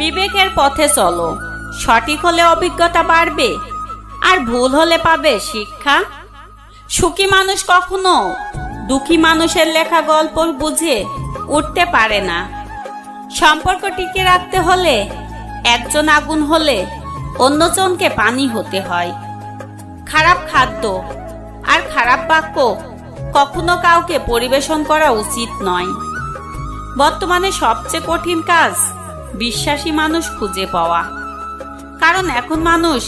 বিবেকের পথে চলো। সঠিক হলে অভিজ্ঞতা বাড়বে, আর ভুল হলে পাবে শিক্ষা। সুখী মানুষ কখনো দুঃখী মানুষের লেখা গল্প বুঝে উঠতে পারে না। সম্পর্ক টিকে রাখতে হলে একজন আগুন হলে অন্যজনকে পানি হতে হয়। খারাপ খাদ্য আর খারাপ বাক্য কখনো কাউকে পরিবেশন করা উচিত নয়। বর্তমানে সবচেয়ে কঠিন কাজ বিশ্বাসী মানুষ খুঁজে পাওয়া। কারণ এখন মানুষ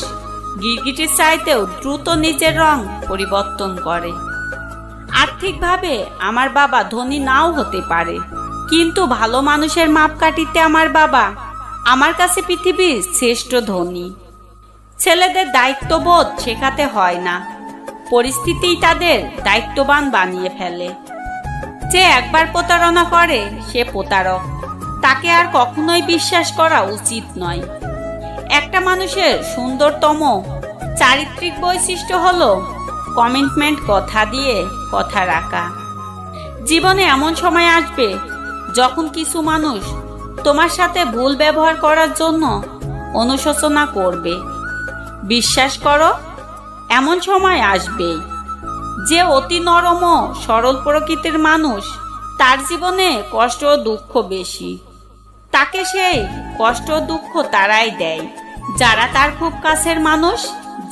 গিরগিটির চাইতেও দ্রুত নিজের রং পরিবর্তন করে। আর্থিকভাবে আমার বাবা ধনী নাও হতে পারে, কিন্তু ভালো মানুষের মাপকাঠিতে আমার বাবা আমার কাছে পৃথিবীর শ্রেষ্ঠ ধনী। ছেলেদের দায়িত্ববোধ শেখাতে হয় না, পরিস্থিতিই তাদের দায়িত্ববান বানিয়ে ফেলে। যে একবার প্রতারণা করে, সে প্রতারক। তাকে আর কখনোই বিশ্বাস করা উচিত নয়। একটা মানুষের সুন্দরতম চারিত্রিক বৈশিষ্ট্য হল কমিটমেন্ট, কথা দিয়ে কথা রাখা। জীবনে এমন সময় আসবে যখন কিছু মানুষ তোমার সাথে ভুল ব্যবহার করার জন্য অনুশোচনা করবে। বিশ্বাস করো, এমন সময় আসবেই। যে অতি নরম সরল প্রকৃতির মানুষ তার জীবনে কষ্ট ও দুঃখ বেশি। তাকে সেই কষ্ট দুঃখ তারাই দেয়। যারা তার খুব কাছের মানুষ,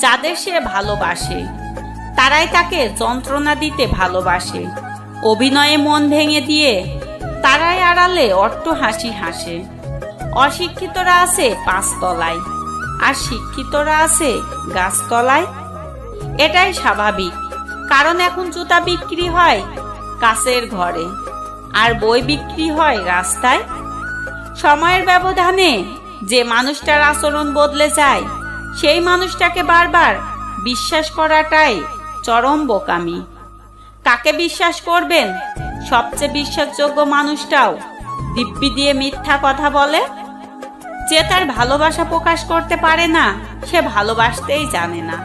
যাদের সে ভালোবাসে, তারাই তাকে যন্ত্রণা দিতে ভালোবাসে। অভিনয়ে মন ভেঙে দিয়ে তারাই আড়ালে অট্ট হাসি হাসে। অশিক্ষিতরা আছে পাঁচতলায়, আর শিক্ষিতরা আছে গাছতলায়। এটাই স্বাভাবিক, কারণ এখন জুতা বিক্রি হয় কাছের ঘরে, আর বই বিক্রি হয় রাস্তায়। সময়ের ব্যবধানে যে মানুষটার আচরণ বদলে যায়, সেই মানুষটাকে বারবার বিশ্বাস করাটাই চরম বোকামি। কাকে বিশ্বাস করবেন? সবচেয়ে বিশ্বাসযোগ্য মানুষটাও দিব্যি দিয়ে মিথ্যা কথা বলে? যে তার ভালোবাসা প্রকাশ করতে পারে না, সে ভালোবাসতেই জানে না।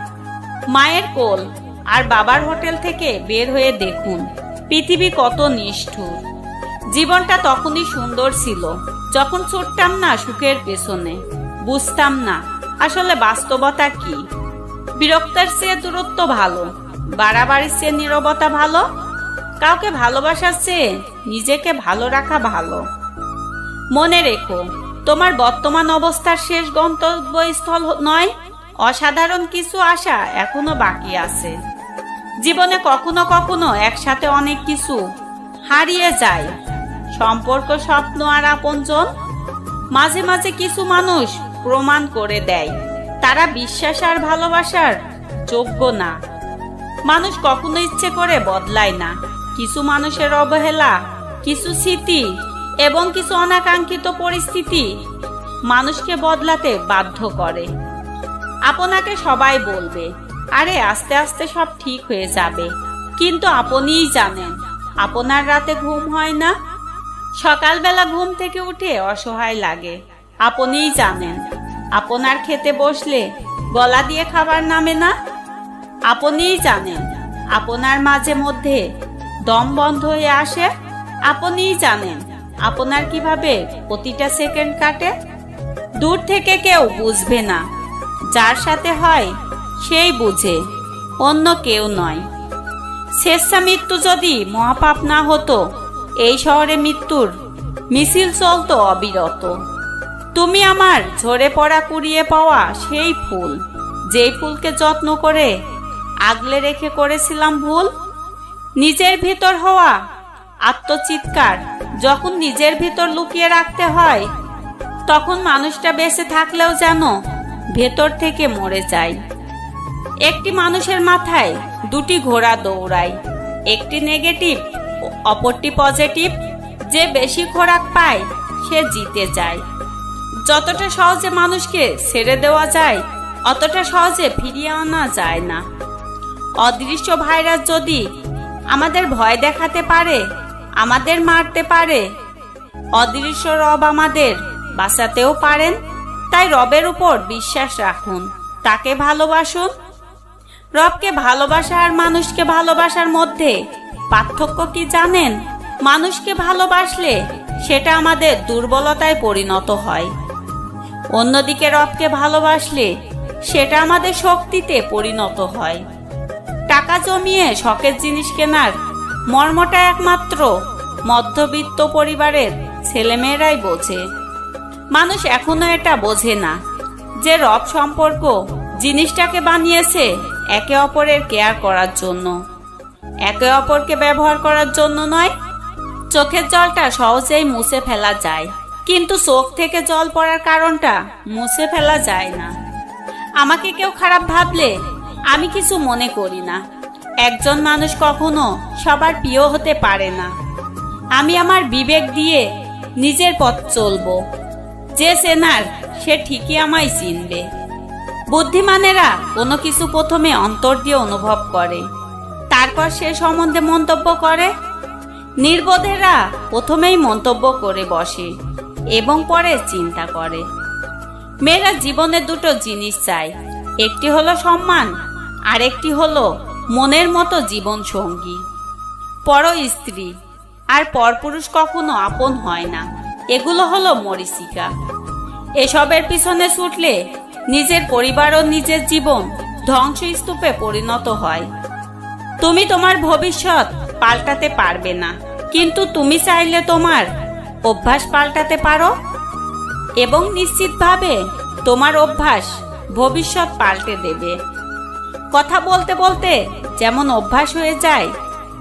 মায়ের কোল আর বাবার হোটেল থেকে বের হয়ে দেখুন, পৃথিবী কত নিষ্ঠুর। জীবনটা তখনই সুন্দর ছিল। যখন ছুটতাম না সুখের পেছনে, বুঝতাম না আসলে বাস্তবতা কি। বিরক্তের চেয়ে দূরত্ব ভালো, বাড়াবাড়ির চেয়ে নীরবতা ভালো, কাউকে ভালোবাসার চেয়ে নিজেকে ভালো রাখা ভালো। মনে রেখো, তোমার বর্তমান অবস্থার শেষ গন্তব্যস্থল নয়, অসাধারণ কিছু আশা এখনও বাকি আছে। জীবনে কখনো কখনো একসাথে অনেক কিছু হারিয়ে যায়। সম্পর্ক স্বপ্ন আর আপনজন। মাঝে মাঝে কিছু মানুষ প্রমাণ করে দেয়। তারা বিশ্বাস আর ভালোবাসার যোগ্য না। মানুষ কখনো ইচ্ছে করে বদলায় না। কিছু মানুষের অবহেলা, কিছু স্মৃতি এবং কিছু অনাকাঙ্ক্ষিত পরিস্থিতি মানুষকে বদলাতে বাধ্য করে। আপনাকে সবাই বলবে, আরে, আস্তে আস্তে সব ঠিক হয়ে যাবে। কিন্তু আপনিই জানেন, আপনার রাতে ঘুম হয় না। সকালবেলা ঘুম থেকে উঠে অসহায় লাগে। আপনিই জানেন, আপনার খেতে বসলে গলা দিয়ে খাবার নামে না? আপনিই জানেন, আপনার মাঝে মধ্যে দম বন্ধ হয়ে আসে? আপনিই জানেন, আপনার কীভাবে প্রতিটা সেকেন্ড কাটে? দূর থেকে কেউ বুঝবে না। যার সাথে হয়, সেই বুঝে, অন্য কেউ নয়। শেষা মৃত্যু যদি মহাপাপ না হতো এই শহরে মৃত্যুর মিছিল চলতো অবিরত। তুমি আমার ঝরে পড়া কুড়িয়ে পাওয়া সেই ফুল, যেই ফুলকে যত্ন করে আগলে রেখে করেছিলাম ভুল? নিজের ভিতর হওয়া আত্মচিৎকার যখন নিজের ভিতর লুকিয়ে রাখতে হয়, তখন মানুষটা বেঁচে থাকলেও যেন ভেতর থেকে মরে যায়। একটি মানুষের মাথায় দুটি ঘোড়া দৌড়ায়, একটি নেগেটিভ অপরটি পজিটিভ, যে বেশি খোরাক পায়, সে জিতে যায়। যতটা সহজে মানুষকে ছেড়ে দেওয়া যায়, অতটা সহজে ফিরিয়ে আনা যায় না। অদৃশ্য ভাইরাস যদি আমাদের ভয় দেখাতে পারে, আমাদের মারতে পারে, অদৃশ্য রব আমাদের বাঁচাতেও পারেন, তাই রবের উপর বিশ্বাস রাখুন, তাকে ভালোবাসুন। রবকে ভালোবাসা আর মানুষকে ভালোবাসার মধ্যে পার্থক্য কি জানেন? মানুষকে ভালোবাসলে সেটা আমাদের দুর্বলতায় পরিণত হয়। অন্যদিকে রবকে ভালোবাসলে সেটা আমাদের শক্তিতে পরিণত হয়। টাকা জমিয়ে শখের জিনিস কেনার মর্মটা একমাত্র মধ্যবিত্ত পরিবারের ছেলেমেয়েরাই বোঝে। মানুষ এখনও এটা বোঝে না যে রব সম্পর্ক জিনিসটাকে বানিয়েছে একে অপরের কেয়ার করার জন্য। একে অপরকে ব্যবহার করার জন্য নয়। চোখের জলটা সহজেই মুছে ফেলা যায়। কিন্তু চোখ থেকে জল পড়ার কারণটা মুছে ফেলা যায় না। আমাকে কেউ খারাপ ভাবলে আমি কিছু মনে করি না। একজন মানুষ কখনো সবার প্রিয় হতে পারে না। আমি আমার বিবেক দিয়ে নিজের পথ চলবো। যে চেনার, সে ঠিকই আমায় চিনবে। বুদ্ধিমানেরা কোনো কিছু প্রথমে অন্তর দিয়ে অনুভব করে। তারপর সে সম্বন্ধে মন্তব্য করে। নির্বোধেরা প্রথমেই মন্তব্য করে বসে এবং পরে চিন্তা করে। মেয়েরা জীবনে দুটো জিনিস চায়, একটি হলো সম্মান আর একটি হলো মনের মতো জীবন সঙ্গী। পর স্ত্রী, আর পরপুরুষ কখনো আপন হয় না, এগুলো হলো মরিচিকা। এসবের পিছনে ছুটলে নিজের পরিবার ও নিজের জীবন ধ্বংসস্তূপে পরিণত হয়। তুমি তোমার ভবিষ্যৎ পাল্টাতে পারবে না। কিন্তু তুমি চাইলে তোমার অভ্যাস পাল্টাতে পারো এবং নিশ্চিতভাবে তোমার অভ্যাস ভবিষ্যৎ পাল্টে দেবে। কথা বলতে বলতে যেমন অভ্যাস হয়ে যায়,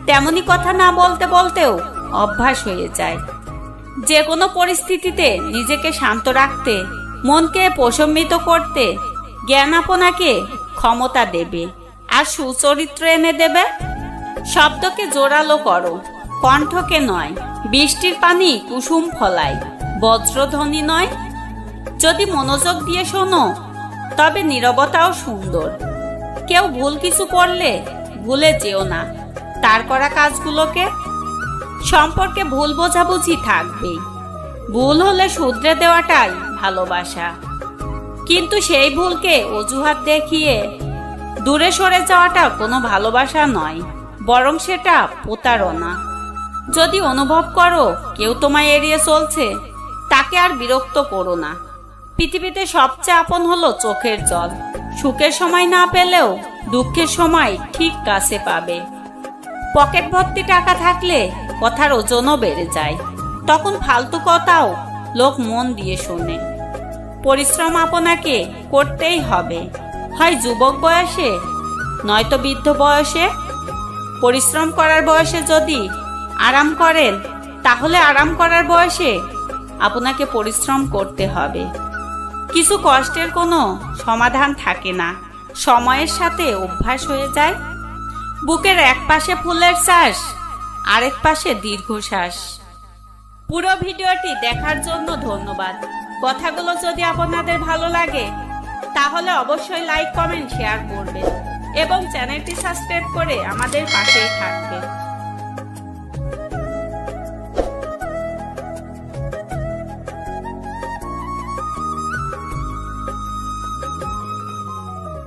তেমনি কথা না বলতে বলতেও অভ্যাস হয়ে যায়। যে কোনো পরিস্থিতিতে নিজেকে শান্ত রাখতে, মনকে প্রশমিত করতে, জ্ঞান আপনাকে ক্ষমতা দেবে। আর সুচরিত্র এনে দেবে? শব্দকে জোরালো করো, কণ্ঠকে নয়, বৃষ্টির পানি কুসুম ফলায়, বজ্রধ্বনি নয়। যদি মনোযোগ দিয়ে শোনো, তবে নীরবতাও সুন্দর। কেউ ভুল কিছু করলে ভুলে যেও না, তার করা কাজগুলোকে। সম্পর্কে ভুল বোঝাবুঝি থাকবেই। ভুল হলে শুধরে দেওয়াটাই ভালোবাসা। কিন্তু সেই ভুলকে অজুহাত দেখিয়ে দূরে সরে যাওয়াটা কোনো ভালোবাসা নয়, বরং সেটা প্রতারণা। যদি অনুভব করো কেউ তোমায় এড়িয়ে চলছে, তাকে আর বিরক্ত করো না। পৃথিবীতে সবচেয়ে আপন হলো চোখের জল। সুখের সময় না পেলেও দুঃখের সময় ঠিক কাছে পাবে। পকেট ভর্তি টাকা থাকলে কথার ওজনও বেড়ে যায়। তখন ফালতু কথাও লোক মন দিয়ে শোনে। পরিশ্রম আপনাকে করতেই হবে। হয় যুবক বয়সে, নয়তো বৃদ্ধ বয়সে? পরিশ্রম করার বয়সে যদি আরাম করেন, তাহলে আরাম করার বয়সে আপনাকে পরিশ্রম করতে হবে। কিছু কষ্টের কোনো সমাধান থাকে না। সময়ের সাথে অভ্যাস হয়ে যায়। বুকের এক পাশে ফুলের শ্বাস, আরেক পাশে দীর্ঘশ্বাস। পুরো ভিডিওটি দেখার জন্য ধন্যবাদ। কথাগুলো যদি আপনাদের ভালো লাগে তাহলে অবশ্যই লাইক কমেন্ট শেয়ার করবেন। এবং চ্যানেলটি সাবস্ক্রাইব করে আমাদের পাশেই থাকবেন।